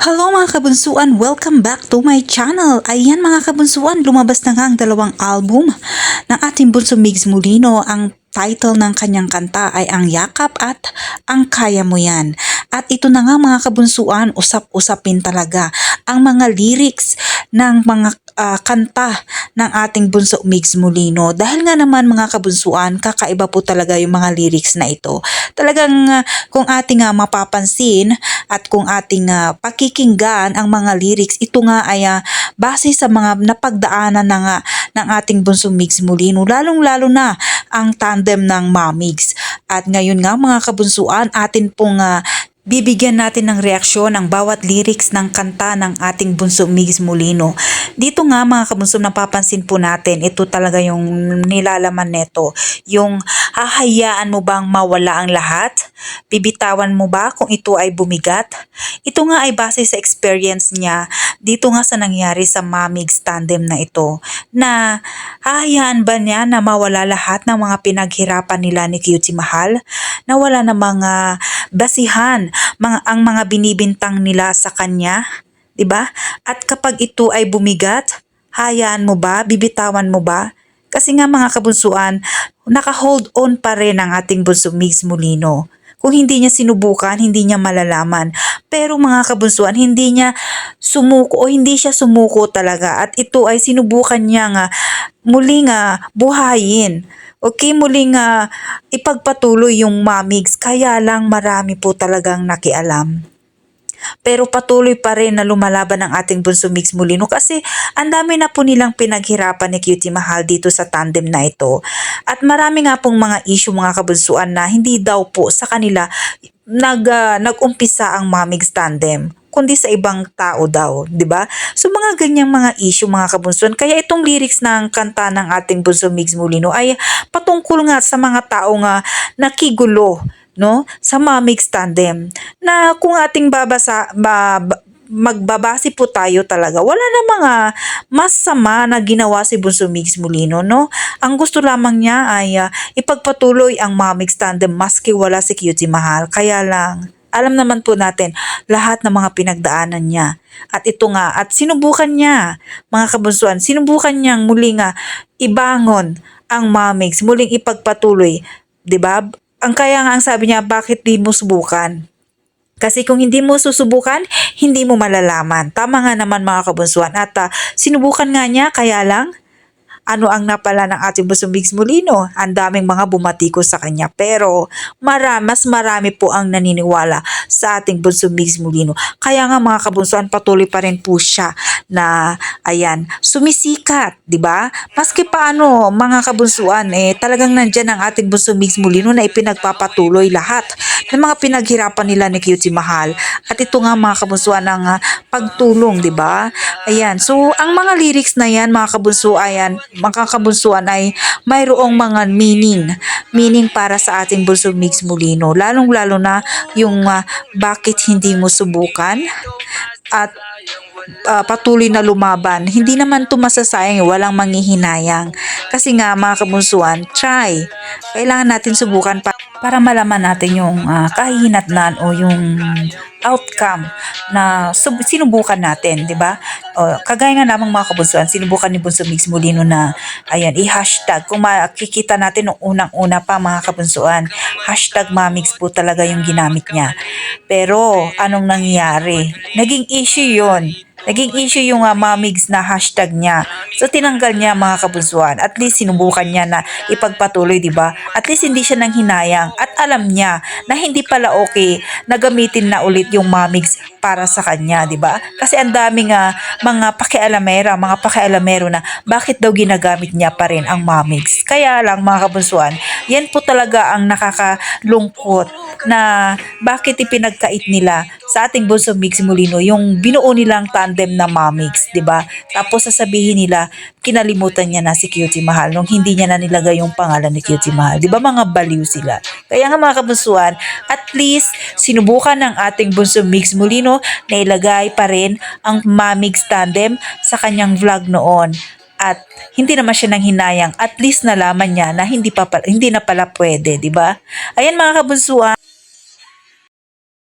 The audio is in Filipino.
Hello mga kabunsuan, welcome back to my channel. Ayan mga kabunsuan, lumabas na nga ang dalawang album ng ating bunso Migs Molino. Ang title ng kanyang kanta ay Ang Yakap at Ang Kaya Mo Yan. At ito na nga mga kabunsuan, usap-usapin talaga ang mga lyrics ng mga ah, kanta ng ating bunso Migs Molino. Dahil nga naman mga kabunsuan, kakaiba po talaga yung mga lyrics na ito. Talagang ah, kung ating ah, mapapansin at kung ating ah, pakikinggan ang mga lyrics, ito nga ay ah, base sa mga napagdaanan na nga ng ating bunso Migs Molino, lalong-lalo na ang tandem ng Mamigs. At ngayon nga mga kabunsuan, atin pong ah, Bibigyan natin ng reaksyon ang bawat lyrics ng kanta ng ating bunso Migs Molino. Dito nga mga kabunso napapansin po natin, ito talaga yung nilalaman neto. Yung hahayaan mo bang mawala ang lahat? Bibitawan mo ba kung ito ay bumigat? Ito nga ay base sa experience niya dito nga sa nangyari sa Mamigs tandem na ito. Na hahayaan ba niya na mawala lahat ng mga pinaghirapan nila ni Cutie Mahal? Na wala na mga basihan mga ang mga binibintang nila sa kanya, 'di ba? At kapag ito ay bumigat, hayaan mo ba, bibitawan mo ba? Kasi nga mga kabunsuan, naka-hold on pa rin ang ating bunso Migs Molino. Kung hindi niya sinubukan, hindi niya malalaman. Pero mga kabunsuan, hindi niya sumuko o hindi siya sumuko talaga. At ito ay sinubukan niya nga muli nga buhayin. Okay, muli nga ipagpatuloy yung mamigs. Kaya lang marami po talagang nakialam. Pero patuloy pa rin na lumalaban ang ating bunso Mix Molino kasi ang dami na po nilang pinaghirapan ni Cutie Mahal dito sa tandem na ito. At marami nga pong mga issue mga kabunsuan na hindi daw po sa kanila nag, ah, nag-umpisa ang Mamigs tandem kundi sa ibang tao daw, 'di ba? So mga ganyang mga issue mga kabunsuan. Kaya itong lyrics ng kanta ng ating bunso Migs Molino ay patungkol nga sa mga tao nga nakigulo no sa Mamigs tandem na kung ating babasa ba, ba- magbabase po tayo talaga. Wala na mga masama na ginawa si Bunso Migs Molino, no? Ang gusto lamang niya ay ah, ipagpatuloy ang Mamigs tandem maski wala si Cutie Mahal. Kaya lang, alam naman po natin lahat ng mga pinagdaanan niya. At ito nga, at sinubukan niya, mga kabunsuan, sinubukan niyang muli nga ibangon ang Mamigs, muling ipagpatuloy. ba? Ang kaya nga ang sabi niya, bakit di mo subukan? Kasi kung hindi mo susubukan, hindi mo malalaman. Tama nga naman mga kabunsuan. At ah, sinubukan nga niya, kaya lang, ano ang napala ng ating Migs Molino. Ang daming mga bumatiko sa kanya. Pero mara, mas marami po ang naniniwala sa ating Migs Molino. Kaya nga mga kabunsuan, patuloy pa rin po siya na ayan, sumisikat, 'di ba? Maski paano mga kabunsuan eh talagang nandiyan ang ating Bunso Migs Molino na ipinagpapatuloy lahat ng mga pinaghirapan nila ni Cutie Mahal. At ito nga mga kabunsuan ng ah, pagtulong, 'di ba? Ayan. So ang mga lyrics na 'yan mga kabunso ayan, mga kabunsuan ay mayroong mga meaning. Meaning para sa ating Bunso Migs Molino. Lalong-lalo na yung ah, bakit hindi mo subukan at ah, patuloy na lumaban. Hindi naman to masasayang, eh, walang manghihinayang. Kasi nga mga kabunsuan, try. Kailangan natin subukan pa para malaman natin yung ah, kahihinatnan o yung outcome na sub- sinubukan natin, di ba? O, kagaya nga namang mga kabunsuan, sinubukan ni Bunso Mix Molino na, ayan, i-hashtag. Kung makikita natin nung unang-una pa mga kabunsuan, hashtag mamix po talaga yung ginamit niya. Pero, anong nangyari? Naging issue yon Naging issue yung uh, mamigs na hashtag niya. So tinanggal niya mga kabunsuan. At least sinubukan niya na ipagpatuloy, di ba? At least hindi siya nang hinayang. At alam niya na hindi pala okay na gamitin na ulit yung mamigs para sa kanya, di ba? Kasi ang daming uh, mga pakialamera, mga pakialamero na bakit daw ginagamit niya pa rin ang mamigs. Kaya lang mga kabunsuan, yan po talaga ang nakakalungkot na bakit ipinagkait nila sa ating Bunso Mix Molino yung binuo nilang tandem na Mamix, 'di ba? Tapos sasabihin nila kinalimutan niya na si Cutie Mahal nung hindi niya na nilagay yung pangalan ni Cutie Mahal. 'Di ba mga baliw sila? Kaya nga mga kabunsuan, at least sinubukan ng ating Bunso Mix Molino na ilagay pa rin ang Mamix tandem sa kanyang vlog noon at hindi naman siya nang hinayang at least nalaman niya na hindi pa pala, hindi na pala pwede, di ba? Ayan mga kabunsuan.